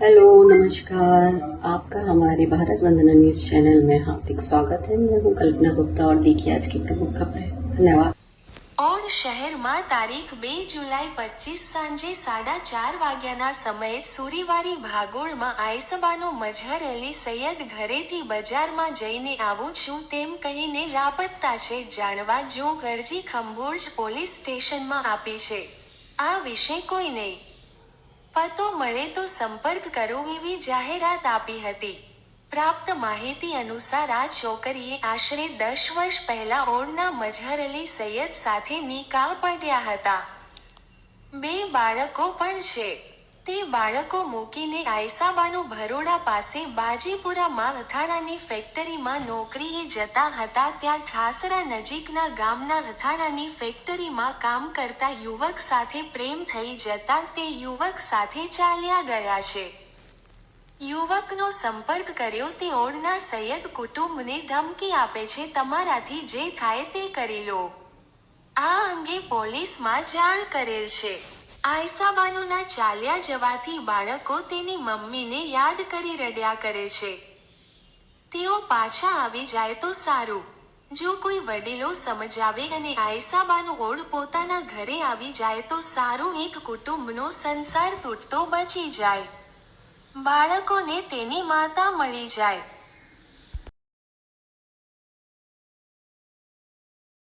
नमस्कार आपका हमारे भारत वंदना न्यूज चैनल में हार्दिक स्वागत है मैं हूँ कल्पना गुप्ता और देखिए आज की प्रमुख खबरें धन्यवाद ઓણ શહેરમાં તારીખ બે જુલાઈ પચીસ સાંજે સાડા ચાર વાગ્યાના સમયે સુરીવારી ભાગોળમાં આયસબાનો મઝહર અલી સૈયદ ઘરેથી બજારમાં જઈને આવું છું તેમ કહીને લાપત્તા છે જાણવા જો અરજી ખંભોળજ પોલીસ સ્ટેશનમાં આપી છે આ વિશે કોઈ નહીં પતો મળે તો સંપર્ક કરો એવી જાહેરાત આપી હતી. પ્રાપ્ત માહિતી અનુસાર આ છોકરીએ આશરે દસ વર્ષ પહેલા ઓળના મઝહર અલી સૈયદ સાથે નિકાહ પડ્યા હતા. બે બાળકો પણ છે. તે બાળકો મૂકીને આયસાબાનું ભરોડા પાસે બાજીપુરામાં અથાણાની ફેક્ટરીમાં નોકરીએ જતા હતા. ત્યાં ઠાસરા નજીકના ગામના અથાણાની ફેક્ટરીમાં કામ કરતા યુવક સાથે પ્રેમ થઈ જતા તે યુવક સાથે ચાલ્યા ગયા છે. યુવકનો સંપર્ક કર્યો તે ઓળના સૈયદ કુટુંબને ધમકી આપે છે, તમારાથી જે થાય તે કરી લો. આ અંગે પોલીસમાં જાણ કરેલ છે. આયસાબાનુના ચાલ્યા જવાથી બાળકો તેની મમ્મીને યાદ કરી રડ્યા કરે છે. તેઓ પાછા આવી જાય તો સારું. જો કોઈ વડીલો સમજાવે અને આયસાબાનું ઓળ પોતાના ઘરે આવી જાય તો સારું એક કુટુંબનો સંસાર તૂટતો બચી જાય. બાળકોને તેની માતા મળી જાય.